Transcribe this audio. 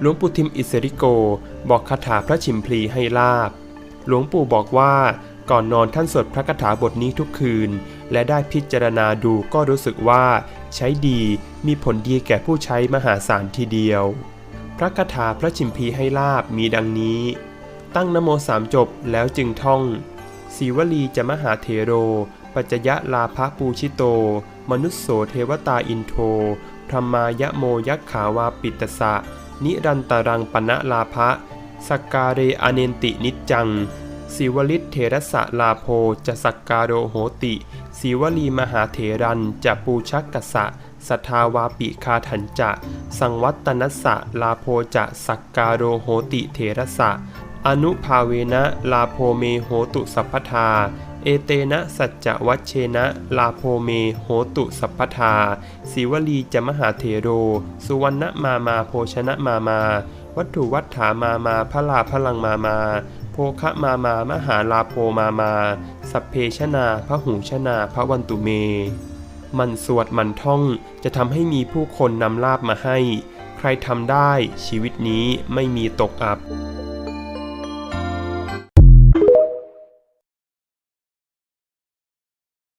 หลวงปู่ทิมอิสริโก บอกคาถาพระชิมพลีให้ลาบ หลวงปู่บอกว่าก่อนนอนท่านสวดพระคาถาบทนี้ทุกคืน และได้พิจารณาดูก็รู้สึกว่า ใช้ดีมีผลดีแก่ผู้ใช้มหาศาลทีเดียว พระคาถาพระชิมพีให้ลาบมีดังนี้ ตั้งนโมสามจบแล้วจึงท่องสีวลีจะมหาเทโร ปัจจยะลาภปูชิโต มนุสโสเทวตาอินโทธรรมายะโมยักขาวาปิตสะ นิรันตรังปณะลาภะสักการเรอเนนตินิจจัง สิวลิตเทรสะลาโพจะสักการโรโหติสิวลีมหาเถรันจะปูชักกสะสัทธาวาปิคาถันจะ สังวัตตนัสสะลาโพจะสักการโรโหติเถรสะ อนุภาเวนะลาโพเมโหตุสัพพทา เอเตนะสัจจวัชเชนะลาโพเม โหตุสัพพทาศิวลีจะมหาเถโร สุวรรณมามาโภชนะมามา วัตถุวัฏฐามามาพระลาพลังมามา โภคะมามามหาลาโพมามา สัพเพชนาพระหูชนาพระวันตุเม มันสวดมันท่องจะทำให้มีผู้คนนำลาบมาให้ ใครทำได้ชีวิตนี้ไม่มีตกอับ